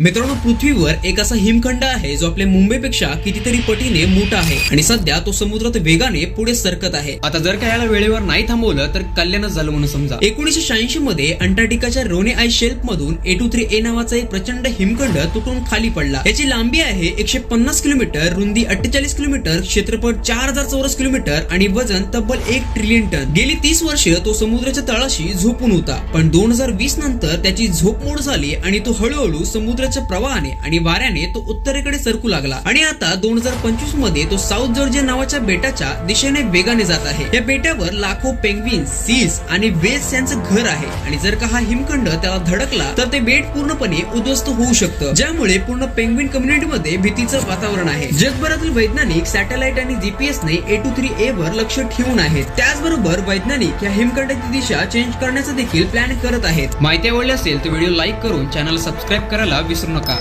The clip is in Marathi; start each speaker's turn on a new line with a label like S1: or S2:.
S1: मित्रांनो पृथ्वीवर एक असा हिमखंड आहे जो आपल्या मुंबईपेक्षा कितीतरी पटीने मोठा आहे आणि सध्या तो समुद्रात वेगाने पुढे सरकत आहे. आता जर का याला वेळेवर नाही थांबवलं तर कल्याणच झालं म्हणून समजा. एकोणीशे शहाऐंशी मध्ये अंटार्क्टिकाच्या रोने आय शेल्फ मधून ए टू थ्री ए नावाचा एक प्रचंड हिमखंड तुटून खाली पडला. याची लांबी आहे एकशे पन्नास किलोमीटर रुंदी अठ्ठेचाळीस किलोमीटर क्षेत्रफळ चार हजार चौरस किलोमीटर आणि वजन तब्बल एक ट्रिलियन टन गेली तीस वर्ष तो समुद्राच्या तळाशी झोपून होता. पण दोन हजार वीस नंतर त्याची झोपमोड झाली आणि तो हळूहळू समुद्र समुद्राच्या प्रवाहाने आणि वाऱ्याने तो उत्तरेकडे सरकू लागला. आणि आता दोन हजार पंचवीसमध्ये तो साऊथ जॉर्जिया नावाच्या बेटाच्या दिशेने वेगाने जात आहे. या बेटावर लाखो पेंग्विन सीस आणि वेस यांचं घर आहे. आणि जर का हा हिमखंड त्याला धडकला तर ते बेट पूर्णपणे उद्ध्वस्त होऊ शकतं. ज्यामुळे पूर्ण पेंग्विन कम्युनिटी मध्ये भीतीचं वातावरण आहे. जगभरातील वैज्ञानिक सॅटेलाइट आणि जीपीएस ने ए टू थ्री ए वर लक्ष ठेवून आहेत. त्याचबरोबर वैज्ञानिक या हिमखंडाची दिशा चेंज करण्याचा देखील प्लॅन करत आहेत. माहिती आवडली असेल तर व्हिडिओ लाईक करून चॅनल सबस्क्राईब करायला विसरू Surneka